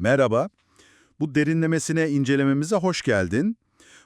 Merhaba. Bu derinlemesine incelememize hoş geldin.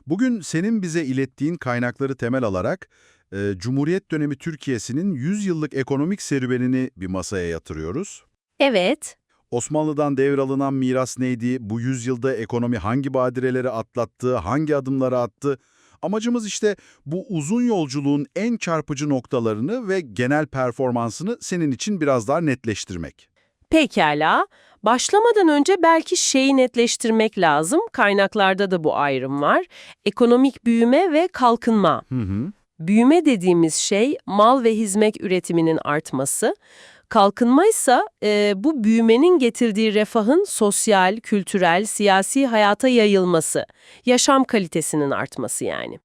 Bugün senin bize ilettiğin kaynakları temel alarak e, Cumhuriyet dönemi Türkiye'sinin 100 yıllık ekonomik serüvenini bir masaya yatırıyoruz. Evet, Osmanlı'dan devralınan miras neydi? Bu yüzyılda ekonomi hangi badireleri atlattı? Hangi adımları attı? Amacımız işte bu uzun yolculuğun en çarpıcı noktalarını ve genel performansını senin için biraz daha netleştirmek. Pekala. Başlamadan önce belki şeyi netleştirmek lazım. Kaynaklarda da bu ayrım var. Ekonomik büyüme ve kalkınma. Hı hı. Büyüme dediğimiz şey mal ve hizmet üretiminin artması. Kalkınma ise e, bu büyümenin getirdiği refahın sosyal, kültürel, siyasi hayata yayılması. Yaşam kalitesinin artması yani.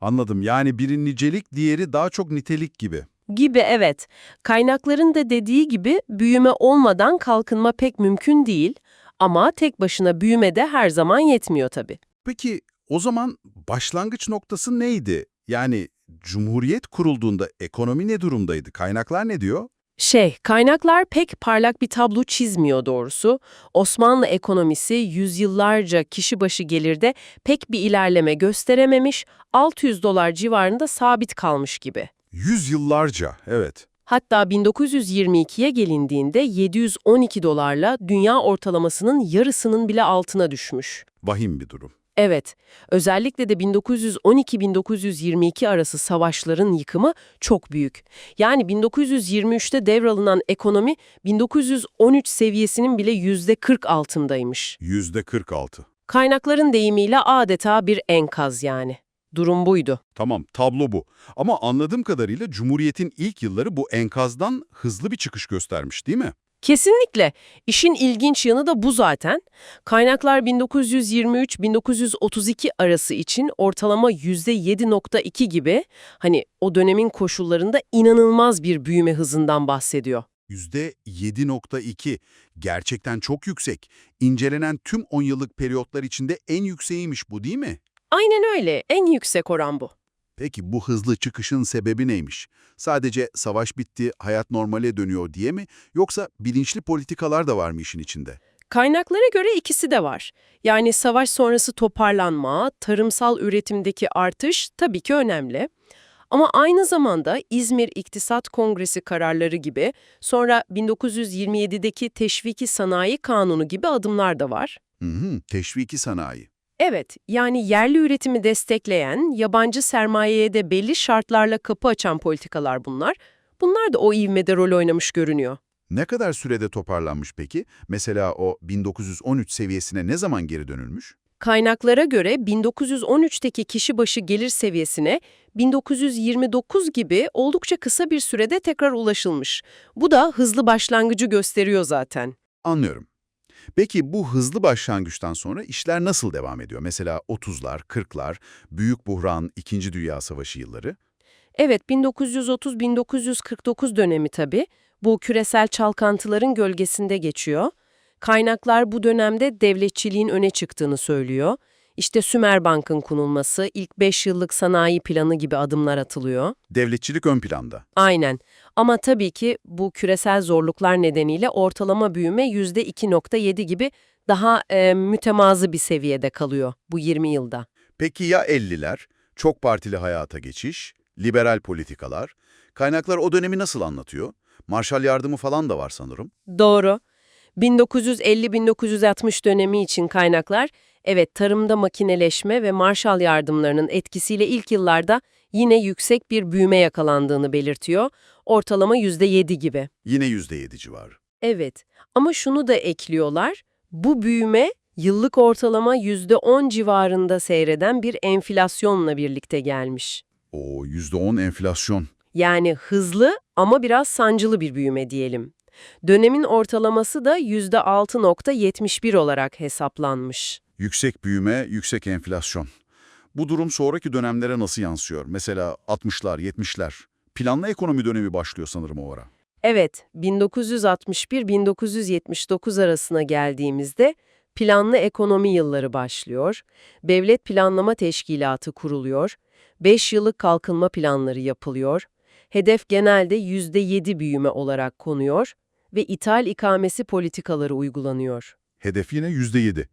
Anladım. Yani biri nicelik, diğeri daha çok nitelik gibi. Gibi evet. Kaynakların da dediği gibi büyüme olmadan kalkınma pek mümkün değil. Ama tek başına büyüme de her zaman yetmiyor tabii. Peki o zaman başlangıç noktası neydi? Yani Cumhuriyet kurulduğunda ekonomi ne durumdaydı? Kaynaklar ne diyor? Şey, kaynaklar pek parlak bir tablo çizmiyor doğrusu. Osmanlı ekonomisi yüzyıllarca kişi başı gelirde pek bir ilerleme gösterememiş, 600 dolar civarında sabit kalmış gibi. Yüzyıllarca, evet. Hatta 1922'ye gelindiğinde 712 dolarla dünya ortalamasının yarısının bile altına düşmüş. Vahim bir durum. Evet, özellikle de 1912-1922 arası savaşların yıkımı çok büyük. Yani 1923'te devralınan ekonomi 1913 seviyesinin bile %40 altındaymış. Yüzde 46. Kaynakların deyimiyle adeta bir enkaz yani. Durum buydu. Tamam, tablo bu. Ama anladığım kadarıyla Cumhuriyet'in ilk yılları bu enkazdan hızlı bir çıkış göstermiş değil mi? Kesinlikle. İşin ilginç yanı da bu zaten. Kaynaklar 1923-1932 arası için ortalama %7.2 gibi hani o dönemin koşullarında inanılmaz bir büyüme hızından bahsediyor. Yüzde 7.2. Gerçekten çok yüksek. İncelenen tüm 10 yıllık periyotlar içinde en yükseğiymiş bu değil mi? Aynen öyle. En yüksek oran bu. Peki bu hızlı çıkışın sebebi neymiş? Sadece savaş bitti, hayat normale dönüyor diye mi? Yoksa bilinçli politikalar da var mı işin içinde? Kaynaklara göre ikisi de var. Yani savaş sonrası toparlanma, tarımsal üretimdeki artış tabii ki önemli. Ama aynı zamanda İzmir İktisat Kongresi kararları gibi, sonra 1927'deki Teşviki Sanayi Kanunu gibi adımlar da var. Hı hı, teşviki sanayi. Evet, yani yerli üretimi destekleyen, yabancı sermayeye de belli şartlarla kapı açan politikalar bunlar. Bunlar da o ivmede rol oynamış görünüyor. Ne kadar sürede toparlanmış peki? Mesela o 1913 seviyesine ne zaman geri dönülmüş? Kaynaklara göre 1913'teki kişi başı gelir seviyesine 1929 gibi oldukça kısa bir sürede tekrar ulaşılmış. Bu da hızlı başlangıcı gösteriyor zaten. Anlıyorum. Peki bu hızlı başlangıçtan sonra işler nasıl devam ediyor? Mesela 30'lar, 40'lar, Büyük Buhran, İkinci Dünya Savaşı yılları. Evet 1930-1949 dönemi tabii. Bu küresel çalkantıların gölgesinde geçiyor. Kaynaklar bu dönemde devletçiliğin öne çıktığını söylüyor. İşte Sümerbank'ın kurulması, ilk 5 yıllık sanayi planı gibi adımlar atılıyor. Devletçilik ön planda. Aynen. Ama tabii ki bu küresel zorluklar nedeniyle ortalama büyüme %2.7 gibi daha e, mütemazı bir seviyede kalıyor bu 20 yılda. Peki ya 50'ler? Çok partili hayata geçiş, liberal politikalar. Kaynaklar o dönemi nasıl anlatıyor? Marshall yardımı falan da var sanırım. Doğru. 1950-1960 dönemi için kaynaklar, evet tarımda makineleşme ve Marshall yardımlarının etkisiyle ilk yıllarda yine yüksek bir büyüme yakalandığını belirtiyor. Ortalama %7 gibi. Yine %7 civarı. Evet ama şunu da ekliyorlar. Bu büyüme yıllık ortalama %10 civarında seyreden bir enflasyonla birlikte gelmiş. O %10 enflasyon. Yani hızlı ama biraz sancılı bir büyüme diyelim. Dönemin ortalaması da %6.71 olarak hesaplanmış. Yüksek büyüme, yüksek enflasyon. Bu durum sonraki dönemlere nasıl yansıyor? Mesela 60'lar, 70'ler. Planlı ekonomi dönemi başlıyor sanırım o ara. Evet, 1961-1979 arasına geldiğimizde planlı ekonomi yılları başlıyor, Devlet Planlama Teşkilatı kuruluyor, 5 yıllık kalkınma planları yapılıyor, hedef genelde %7 büyüme olarak konuyor ve ithal ikamesi politikaları uygulanıyor. Hedef yine %7.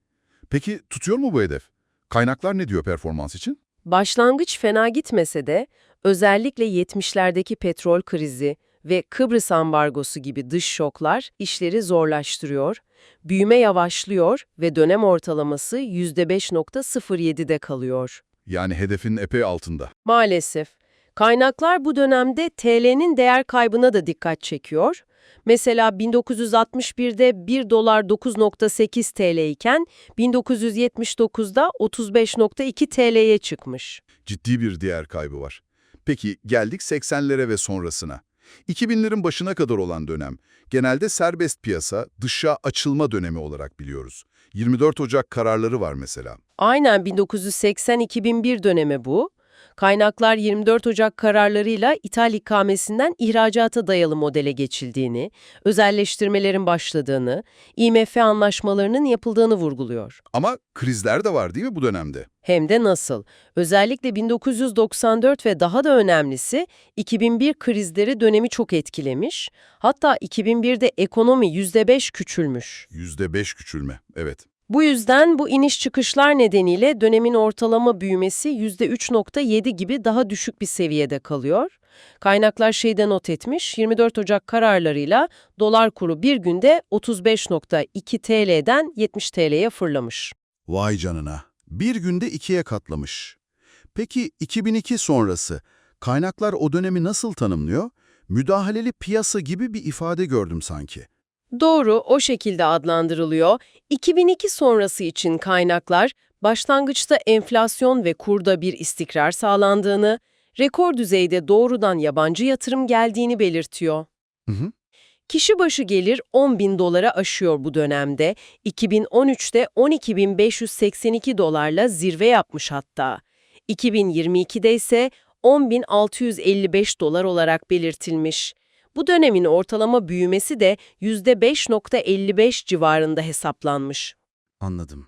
Peki tutuyor mu bu hedef? Kaynaklar ne diyor performans için? Başlangıç fena gitmese de özellikle 70'lerdeki petrol krizi ve Kıbrıs ambargosu gibi dış şoklar işleri zorlaştırıyor, büyüme yavaşlıyor ve dönem ortalaması %5.07'de kalıyor. Yani hedefin epey altında. Maalesef. Kaynaklar bu dönemde TL'nin değer kaybına da dikkat çekiyor. Mesela 1961'de 1 dolar 9.8 TL iken 1979'da 35.2 TL'ye çıkmış. Ciddi bir değer kaybı var. Peki geldik 80'lere ve sonrasına. 2000'lerin başına kadar olan dönem, genelde serbest piyasa, dışa açılma dönemi olarak biliyoruz. 24 Ocak kararları var mesela. Aynen 1980-2001 dönemi bu. Kaynaklar 24 Ocak kararlarıyla ithal ikamesinden ihracata dayalı modele geçildiğini, özelleştirmelerin başladığını, IMF anlaşmalarının yapıldığını vurguluyor. Ama krizler de var değil mi bu dönemde? Hem de nasıl? Özellikle 1994 ve daha da önemlisi 2001 krizleri dönemi çok etkilemiş. Hatta 2001'de ekonomi %5 küçülmüş. %5 küçülme, evet. Bu yüzden bu iniş çıkışlar nedeniyle dönemin ortalama büyümesi %3.7 gibi daha düşük bir seviyede kalıyor. Kaynaklar şeyde not etmiş, 24 Ocak kararlarıyla dolar kuru bir günde 35.2 TL'den 70 TL'ye fırlamış. Vay canına. Bir günde ikiye katlamış. Peki 2002 sonrası kaynaklar o dönemi nasıl tanımlıyor? Müdahaleli piyasa gibi bir ifade gördüm sanki. Doğru, o şekilde adlandırılıyor. 2002 sonrası için kaynaklar, başlangıçta enflasyon ve kurda bir istikrar sağlandığını, rekor düzeyde doğrudan yabancı yatırım geldiğini belirtiyor. Hı hı. Kişi başı gelir 10 bin dolara aşıyor bu dönemde. 2013'te 12.582 dolarla zirve yapmış hatta. 2022'de ise 10.655 dolar olarak belirtilmiş. Bu dönemin ortalama büyümesi de %5.55 civarında hesaplanmış. Anladım.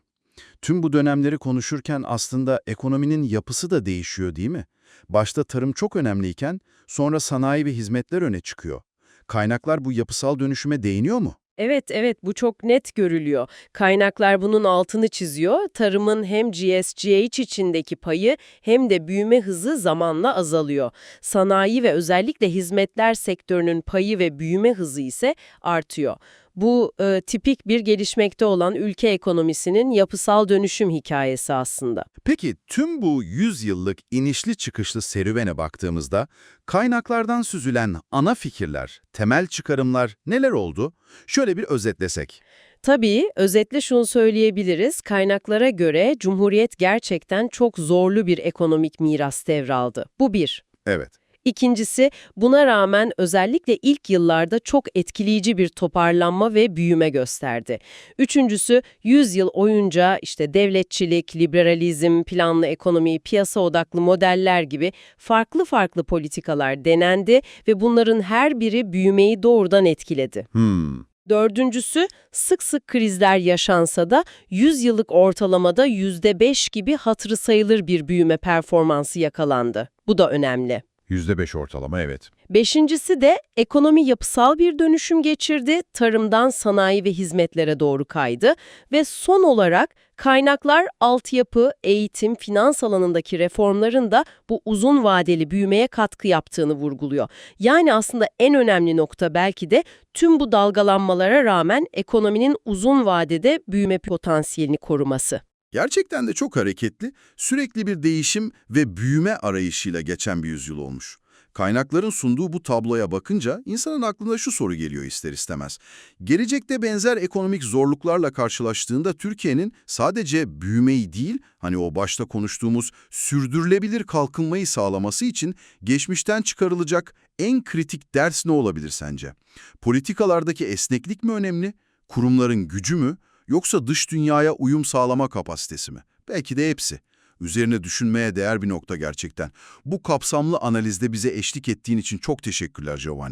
Tüm bu dönemleri konuşurken aslında ekonominin yapısı da değişiyor değil mi? Başta tarım çok önemliyken sonra sanayi ve hizmetler öne çıkıyor. Kaynaklar bu yapısal dönüşüme değiniyor mu? Evet, evet bu çok net görülüyor. Kaynaklar bunun altını çiziyor. Tarımın hem GSGH içindeki payı hem de büyüme hızı zamanla azalıyor. Sanayi ve özellikle hizmetler sektörünün payı ve büyüme hızı ise artıyor. Bu e, tipik bir gelişmekte olan ülke ekonomisinin yapısal dönüşüm hikayesi aslında. Peki tüm bu 100 yıllık inişli çıkışlı serüvene baktığımızda kaynaklardan süzülen ana fikirler, temel çıkarımlar neler oldu? Şöyle bir özetlesek. Tabii, özetle şunu söyleyebiliriz. Kaynaklara göre Cumhuriyet gerçekten çok zorlu bir ekonomik miras devraldı. Bu bir. Evet. İkincisi, buna rağmen özellikle ilk yıllarda çok etkileyici bir toparlanma ve büyüme gösterdi. Üçüncüsü, 100 yıl oyunca işte devletçilik, liberalizm, planlı ekonomi, piyasa odaklı modeller gibi farklı farklı politikalar denendi ve bunların her biri büyümeyi doğrudan etkiledi. Hmm. Dördüncüsü, sık sık krizler yaşansa da 100 yıllık ortalamada %5 gibi hatırı sayılır bir büyüme performansı yakalandı. Bu da önemli. %5 ortalama evet. Beşincisi de ekonomi yapısal bir dönüşüm geçirdi, tarımdan sanayi ve hizmetlere doğru kaydı ve son olarak kaynaklar, altyapı, eğitim, finans alanındaki reformların da bu uzun vadeli büyümeye katkı yaptığını vurguluyor. Yani aslında en önemli nokta belki de tüm bu dalgalanmalara rağmen ekonominin uzun vadede büyüme potansiyelini koruması. Gerçekten de çok hareketli, sürekli bir değişim ve büyüme arayışıyla geçen bir yüzyıl olmuş. Kaynakların sunduğu bu tabloya bakınca insanın aklına şu soru geliyor ister istemez. Gelecekte benzer ekonomik zorluklarla karşılaştığında Türkiye'nin sadece büyümeyi değil, hani o başta konuştuğumuz sürdürülebilir kalkınmayı sağlaması için geçmişten çıkarılacak en kritik ders ne olabilir sence? Politikalardaki esneklik mi önemli, kurumların gücü mü, yoksa dış dünyaya uyum sağlama kapasitesi mi? Belki de hepsi. Üzerine düşünmeye değer bir nokta gerçekten. Bu kapsamlı analizde bize eşlik ettiğin için çok teşekkürler Giovanni.